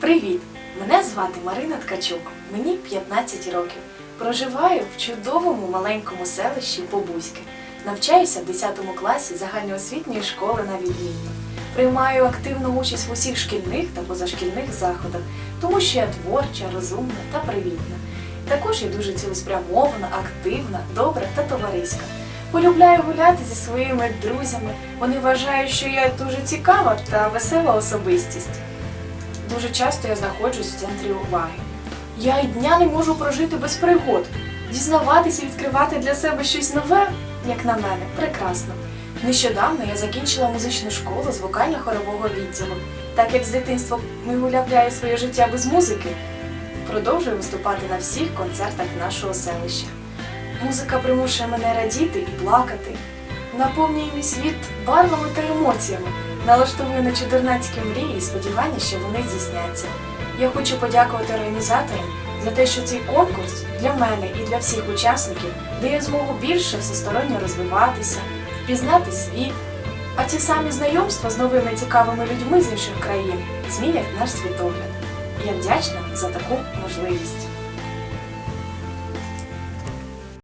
Привіт! Мене звати Марина Ткачук. Мені 15 років. Проживаю в чудовому маленькому селищі Побузьке. Навчаюся в 10 класі загальноосвітньої школи на відмінно. Приймаю активну участь в усіх шкільних та позашкільних заходах, тому що я творча, розумна та привітна. Також я дуже цілеспрямована, активна, добра та товариська. Полюбляю гуляти зі своїми друзями. Вони вважають, що я дуже цікава та весела особистість. Дуже часто я знаходжусь в центрі уваги. Я й дня не можу прожити без пригод. Дізнаватися відкривати для себе щось нове, як на мене, прекрасно. Нещодавно я закінчила музичну школу з вокально-хорового відділу. Так як з дитинства не уявляю своє життя без музики, продовжую виступати на всіх концертах нашого селища. Музика примушує мене радіти і плакати, наповнює мій світ барвами та емоціями, налаштовує на чудернацькі мрії і сподівання, що вони здійсняться. Я хочу подякувати організаторам за те, що цей конкурс для мене і для всіх учасників дає змогу більше всесторонньо розвиватися, впізнати світ. А ті самі знайомства з новими цікавими людьми з інших країн змінять наш світогляд. Я вдячна за таку можливість.